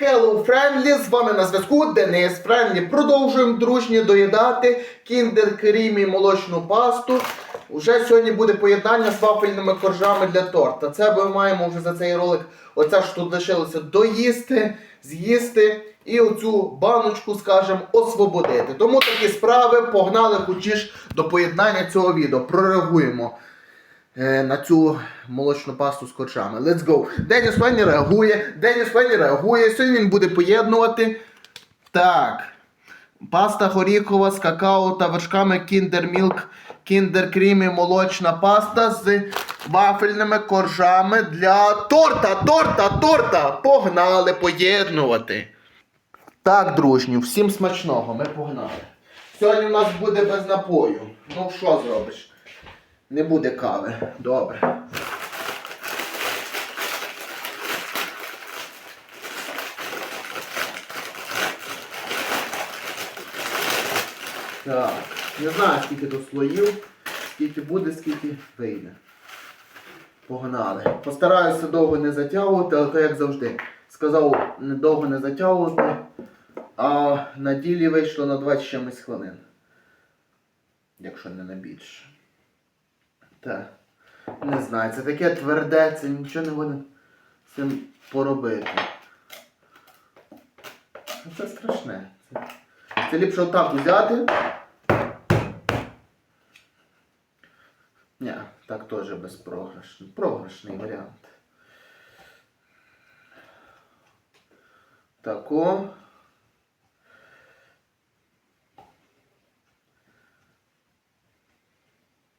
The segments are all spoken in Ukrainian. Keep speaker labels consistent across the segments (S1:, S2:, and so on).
S1: Hello, Friendly, з вами на зв'язку Денис Френлі. Продовжуємо дружні доїдати Kinder Creamy молочну пасту. Уже сьогодні буде поєднання з вафельними коржами для торта. Це ми маємо вже за цей ролик, оце ж тут лишилося доїсти, з'їсти і оцю баночку, скажімо, освободити. Тому такі справи погнали хочеш до поєднання цього відео. Прореагуємо на цю молочну пасту з корчами. Let's go. Деніс Фенні реагує. Деніс Фенні реагує. Сьогодні він буде поєднувати. Так. Паста горіхова з какао та вершками Kinder Milk, Kinder Creamy молочна паста з вафельними коржами для торта, торта, торта. Погнали поєднувати. Так, дружні, всім смачного, ми погнали. Сьогодні у нас буде без напою. Ну, що зробиш? Не буде кави. Добре. Так. Не знаю, скільки тут слоїв, скільки буде, скільки вийде. Погнали. Постараюся довго не затягувати, але як завжди. Сказав довго не затягувати, а на ділі вийшло на 20 чимось хвилин. Якщо не на більше. Так. Не знаю, це таке тверде, це нічого не буде з цим поробити. Ну, Це страшне. Це, це ліпше отак взяти. Ні, так теж безпрограшний. Програшний варіант. Тако.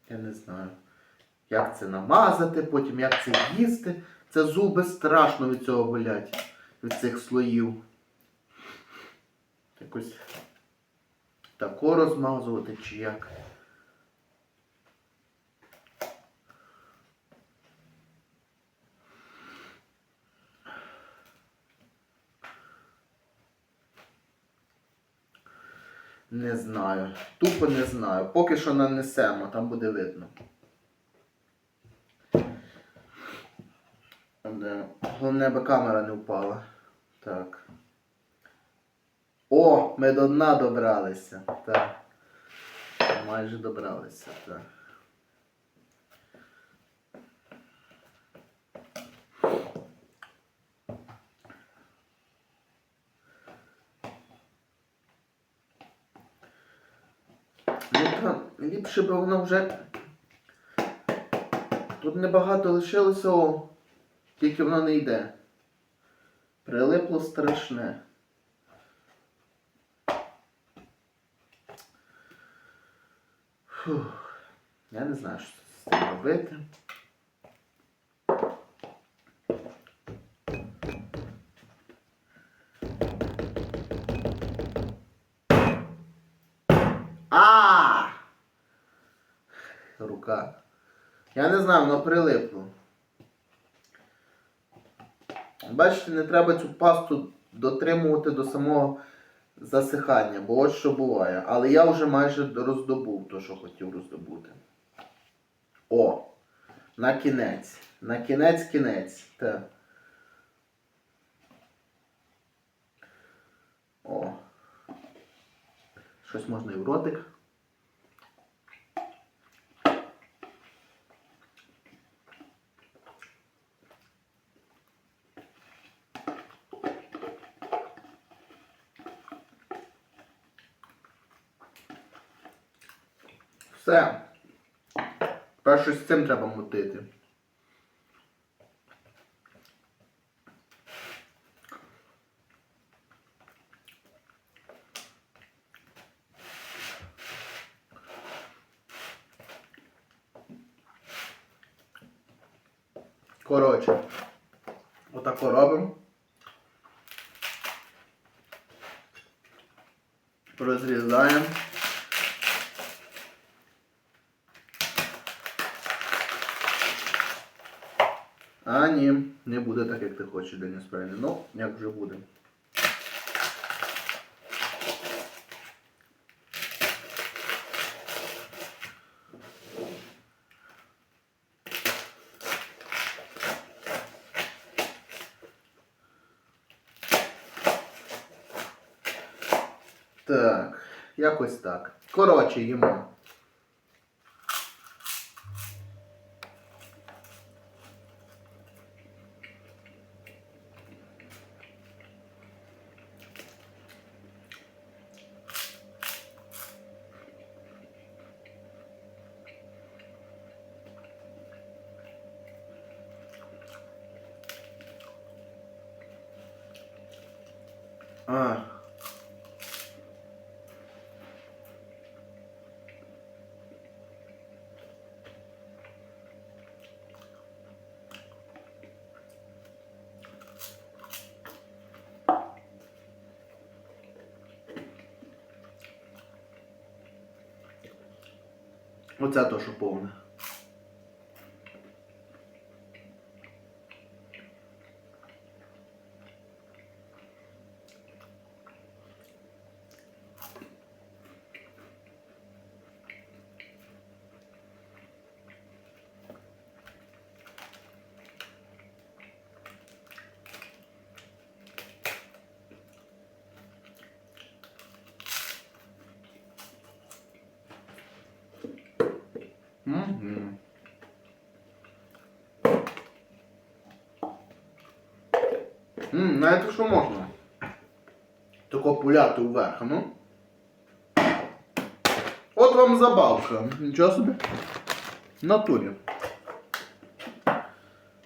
S1: Я не знаю, як це намазати, потім як це їсти. Це зуби страшно від цього болять, від цих слоїв. Якось тако розмазувати чи як. Не знаю. Тупо не знаю. Поки що нанесемо, там буде видно. Де? Головне, аби камера не впала. Так. О, ми до дна добралися. Так. Майже добралися, так. Ну ліпше би воно вже. Тут небагато лишилося, тільки воно не йде. Прилипло страшне. Фух. Я не знаю, що з цим робити. А! Рука. Я не знаю, воно прилипло. Бачите, не треба цю пасту дотримувати до самого засихання, бо ось що буває. Але я вже майже роздобув то, що хотів роздобути. О! На кінець. На кінець кінець. Так. О. Щось можна і в ротик. Все. Щось з цим треба мутити. Коротше, отако робимо. Розрізаємо. А ні, не буде так, як ти хочеш, Денис, правильно. Ну, як вже буде. Так, якось так. Коротше, їмо. А. Оце то, що повне. Мгм. М, знаєте, що можна? Тако пуляти вверх, ну. От вам забавка. Нічого собі. Натурі.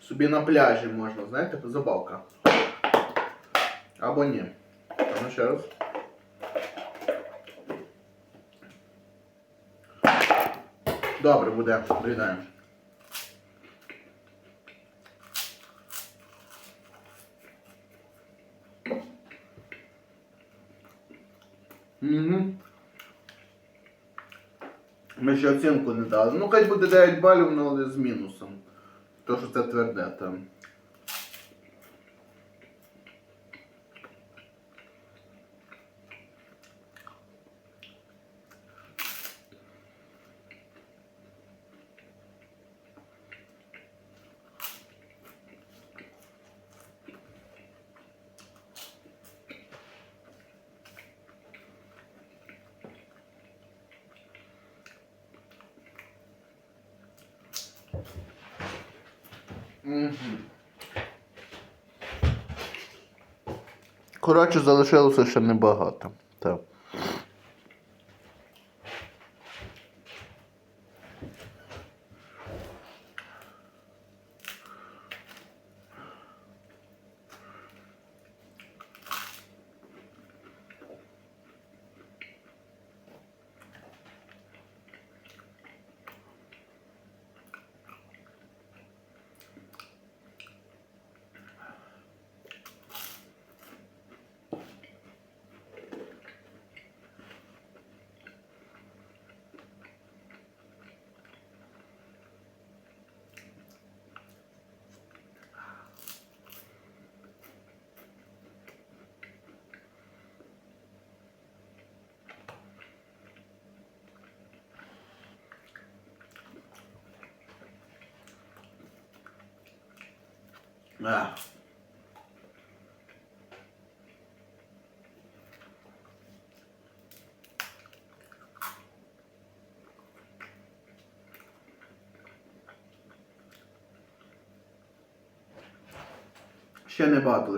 S1: Собі на пляжі можна, знаєте, забавка. Або ні. Ну ще раз. Добре, буде. Доїдаємо. Угу. Ми ще оцінку не дали. Ну, хай буде 9 балів, ну, але з мінусом. То, що це тверде там. Угу. Коротше, залишилося ще небагато. Так. А. Ще небагато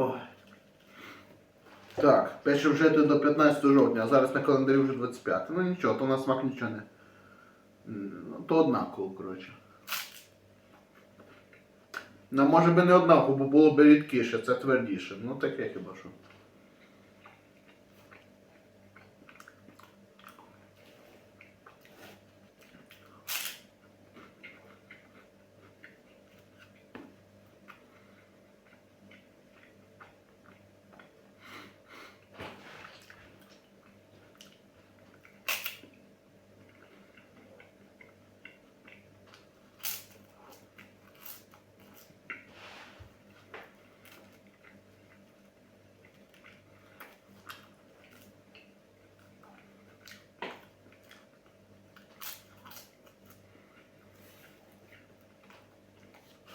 S1: Ой. Так, пише вже до 15 жовтня, а зараз на календарі вже 25. Ну нічого, то на смак нічого не. То однаково, коротше. Ну, може би не однаково, бо було б рідкіше, це твердіше. Ну таке хіба що.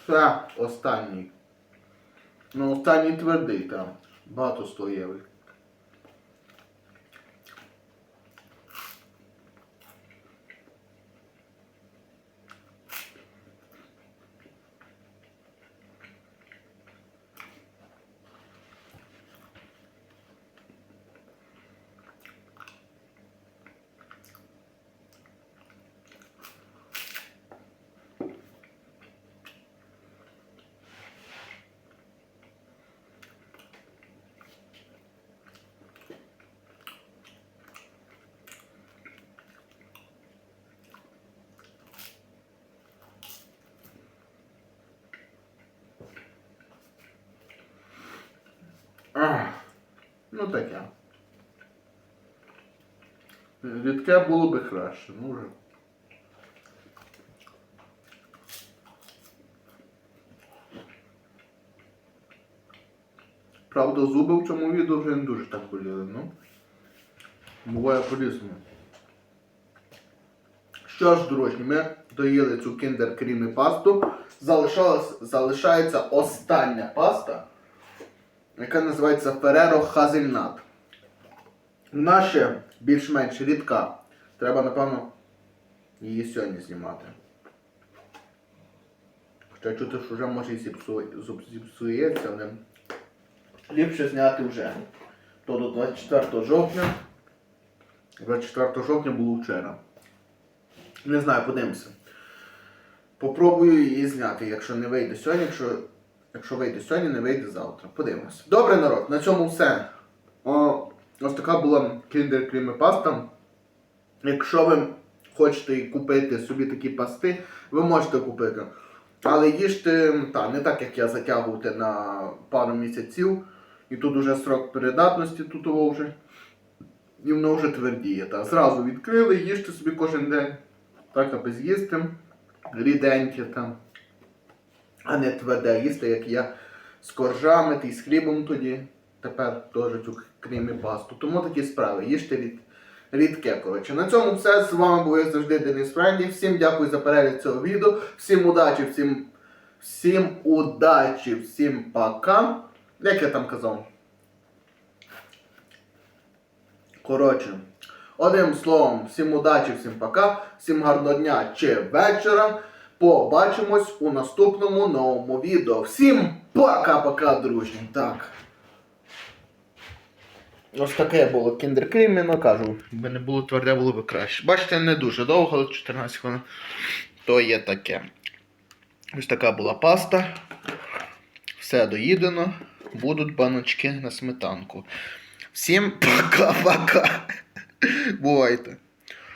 S1: Все, останній. Ну, останній твердий там. Багато стоєвий. Ну таке. Рідке було би краще, ну вже. Правда, зуби в цьому відео вже не дуже так боліли, ну. Буває по-різному. Що ж, друзі, ми доїли цю кіндер крім і пасту. Залишалась, залишається остання паста яка називається Hazelnut. Вона ще більш-менш рідка. Треба, напевно, її сьогодні знімати. Хоча чути, що вже може і зіпсується, але ліпше зняти вже. То до 24 жовтня. 24 жовтня було вчора. Не знаю, подивимося. Попробую її зняти, якщо не вийде сьогодні, якщо Якщо вийде сьогодні, не вийде завтра. Подивимось. Добре, народ, на цьому все. О, ось така була Kinder Cream паста. Якщо ви хочете купити собі такі пасти, ви можете купити. Але їжте та, не так, як я затягувати на пару місяців. І тут уже срок передатності тут того вже. І воно вже твердіє. Та. Зразу відкрили, їжте собі кожен день. Так, аби з'їсти. Ріденьке там а не тверде їсти, як я з коржами та й з хлібом тоді. Тепер теж цю крім і пасту. Тому такі справи. Їжте рід, рідке. коротше. На цьому все. З вами був як завжди Денис Френді. Всім дякую за перегляд цього відео. Всім удачі, всім, всім удачі, всім пока. Як я там казав? Коротше. Одним словом, всім удачі, всім пока, всім гарного дня чи вечора. Побачимось у наступному новому відео. Всім пока-пока, друзі. Так. Ось таке було ну кажу. Якби не було тверде, було б краще. Бачите, не дуже довго, але 14 хвилин. То є таке. Ось така була паста. Все доїдено. Будуть баночки на сметанку. Всім пока-пока. Бувайте.